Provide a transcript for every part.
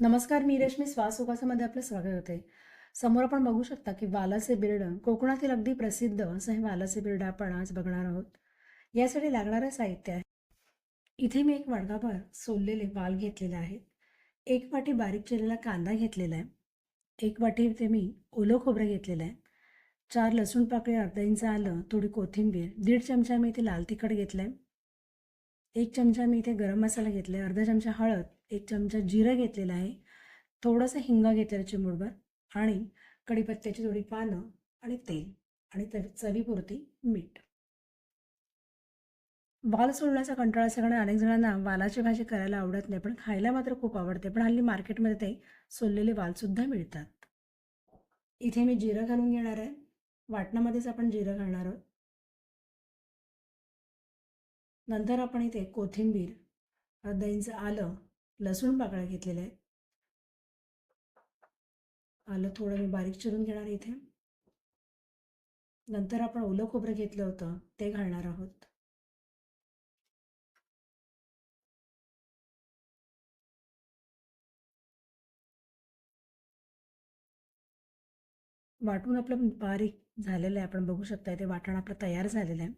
नमस्कार मी रश्मी श्वास उपासामध्ये आपलं स्वागत होते समोर आपण बघू शकता की वालाचे बिर्ड कोकणातील अगदी प्रसिद्ध असं हे वालाचे बिर्ड आपण आज बघणार आहोत. यासाठी लागणारं साहित्य आहे. इथे मी एक वडगाभर सोललेले वाल घेतलेले आहेत. एक वाटी बारीक चिरलेला कांदा घेतलेला आहे. एक वाटी इथे मी ओलं खोबरं घेतलेलं आहे. चार लसूण पाकळी अर्धा इंच आलं थोडी कोथिंबीर दीड चमचा मी इथे लाल तिखट घेतलं आहे एक चमचा मी इथे गरम मसाला घेतला आहे अर्धा चमचा हळद एक चमचा जिरं घेतलेलं आहे थोडंसं हिंग घेतलेलं चिमूटभर आणि कढीपत्त्याची थोडी पानं आणि तेल आणि तर चवीपुरती मीठ. वाल सोडण्याचा कंटाळा सगळ्यांना अनेक जणांना वालाची भाजी करायला आवडत नाही पण खायला मात्र खूप आवडते. पण हल्ली मार्केटमध्ये ते सोललेले वालसुद्धा मिळतात. इथे मी जिरं घालून घेणार आहे. वाटणामध्येच आपण जिरं घालणार आहोत. नंतर आपण इथे कोथिंबीर अर्धा इंच आलं लसूण पाकळ्या घेतलेल्या आहेत. आलं थोडं मी बारीक चिरून घेणार इथे. नंतर आपण ओलं खोबरं घेतलं होतं ते घालणार आहोत. वाटून आपलं बारीक झालेलं आहे आपण बघू शकता ते वाटण आपलं तयार झालेलं आहे.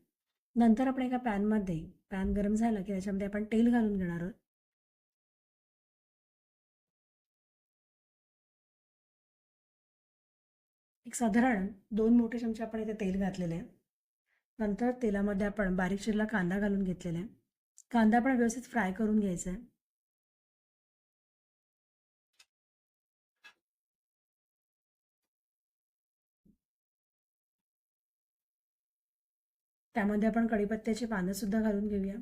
नंतर आपण एका पॅनमध्ये पॅन गरम झालं की त्याच्यामध्ये आपण तेल घालून घेणार आहोत. एक साधारण दोन मोठे चमचे आपण इथे तेल घातलेले आहे. नंतर तेलामध्ये आपण बारीक चिरला कांदा घालून घेतलेला आहे. कांदा आपण व्यवस्थित फ्राय करून घ्यायचा आहे. त्यामध्ये आपण कढीपत्त्याची पानं सुद्धा घालून घेऊया.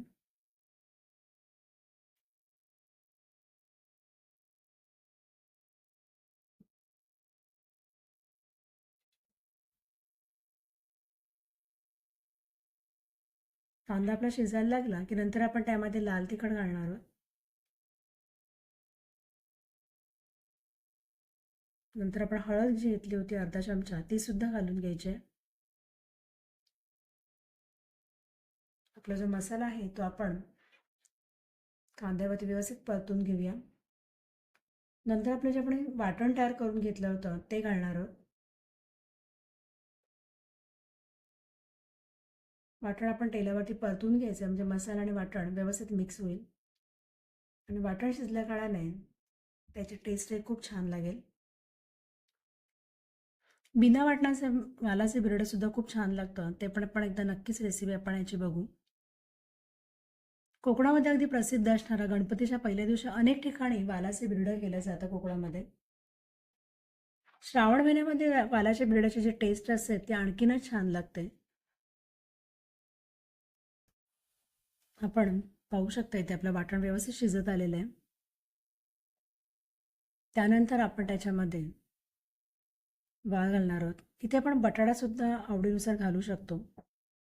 कांदा आपला शिजायला लागला की नंतर आपण त्यामध्ये लाल तिखट घालणार आहोत. नंतर आपण हळद जी घेतली होती अर्धा चमचा ती सुद्धा घालून घ्यायची आहे. आपला जो मसाला आहे तो आपण कांद्यावरती व्यवस्थित परतून घेऊया. नंतर आपलं जे आपण वाटण तयार करून घेतलं होतं ते घालणार आहोत. वाटण आपण तेलावरती परतून घ्यायचं म्हणजे मसाला आणि वाटण व्यवस्थित मिक्स होईल. आणि वाटण शिजल्या काळाने त्याची टेस्टही खूप छान लागेल. बिना वाटणाचे वालाचे बिरडंसुद्धा खूप छान लागतं. ते पण आपण एकदा नक्कीच रेसिपी आपण याची बघू. कोकणामध्ये अगदी प्रसिद्ध असणारा गणपतीच्या पहिल्या दिवशी अनेक ठिकाणी वालाचे बिरडं केलं जातं कोकणामध्ये. श्रावण महिन्यामध्ये वालाच्या बिरड्याची जी टेस्ट असते ती आणखीनच छान लागते. आपण पाहू शकता इथे आपलं वाटण व्यवस्थित शिजत आलेलं आहे. त्यानंतर आपण त्याच्यामध्ये वाळ घालणार आहोत. इथे आपण बटाटासुद्धा आवडीनुसार घालू शकतो.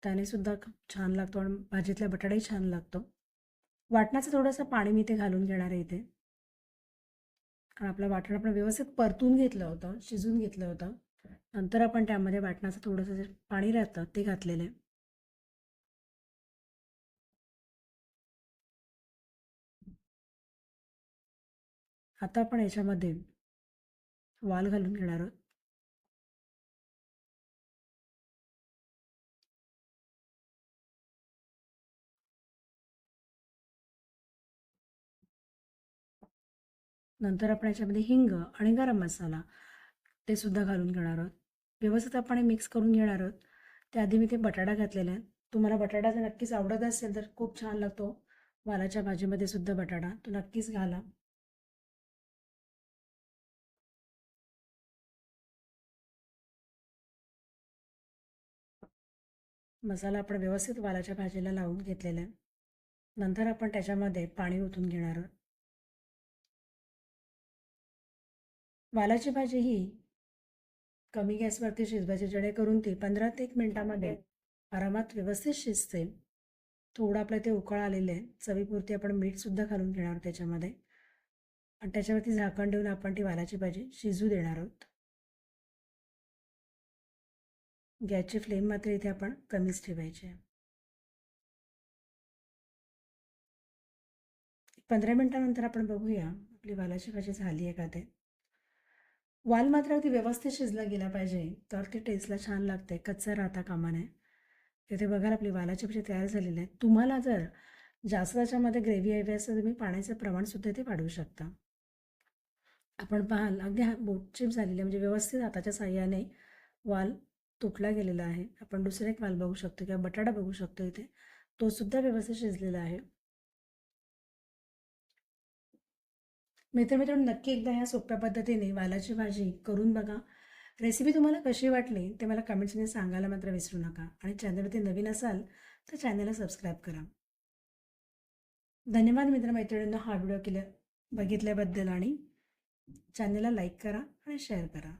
त्याने सुद्धा छान लागतो आणि भाजीतल्या बटाटाही छान लागतो. वाटणाचं थोडंसं पाणी मी इथे घालून घेणार आहे इथे. कारण आपलं वाटण आपण व्यवस्थित परतून घेतलं होतं शिजून घेतलं होतं. नंतर आपण त्यामध्ये वाटणाचं थोडंसं जे पाणी राहतं ते घातलेलं आहे. आता आपण याच्यामध्ये वाल घालून घेणार आहोत. नंतर आपण याच्यामध्ये हिंग आणि गरम मसाला ते सुद्धा घालून घेणार आहोत. व्यवस्थित आपण हे मिक्स करून घेणार आहोत. त्याआधी मी ते बटाटा घातलेला आहे. तुम्हाला बटाटा जर नक्कीच आवडत असेल तर खूप छान लागतो. वालाच्या भाजीमध्ये सुद्धा बटाटा. तो नक्कीच घाला. मसाला आपण व्यवस्थित वालाच्या भाजीला लावून घेतलेला आहे. नंतर आपण त्याच्यामध्ये पाणी ओतून घेणार आहोत. वालाची भाजी ही कमी गॅसवरती शिजवायची जेणेकरून ती पंधरा ते एक मिनटामध्ये आरामात व्यवस्थित शिजते. थोडं आपलं ते उकळ आलेलं आहे चवीपुरती आपण मीठसुद्धा घालून घेणार आहोत त्याच्यामध्ये. आणि त्याच्यावरती झाकण देऊन आपण ती वालाची भाजी शिजू देणार आहोत. गॅसची फ्लेम मात्र इथे आपण कमीच ठेवायची आहे. पंधरा मिनटानंतर आपण बघूया आपली वालाची भाजी झाली आहे का ते वाल मात्र अगदी व्यवस्थित शिजला गेला पाहिजे. तर ती टेस्टला छान लागते कच्चा राहता कामा नये तिथे बघाल आपली वालाची भाजी तयार झालेली आहे. तुम्हाला जर जास्त त्याच्यामध्ये ग्रेव्ही हवी असेल तुम्ही पाण्याचं प्रमाणसुद्धा ते वाढवू शकता. आपण पाहाल अगदी हा बोटचिप झालेली आहे. म्हणजे व्यवस्थित हाताच्या साह्याने वाल तुटला गेलेला आहे. आपण दुसरा एक वाल बघू शकतो किंवा बटाटा बघू शकतो इथे. तो सुद्धा व्यवस्थित शिजलेला आहे. मित्र नक्की एकदा ह्या सोप्या पद्धतीने वालाची भाजी करून बघा. रेसिपी तुम्हाला कशी वाटली ते मला कमेंट्समध्ये सांगायला मात्र विसरू नका. आणि चॅनलवरती नवीन असाल तर चॅनलला सबस्क्राईब करा. धन्यवाद मित्रमैत्रिणींना हा व्हिडिओ केल्या बघितल्याबद्दल. आणि चॅनलला लाईक करा आणि शेअर करा.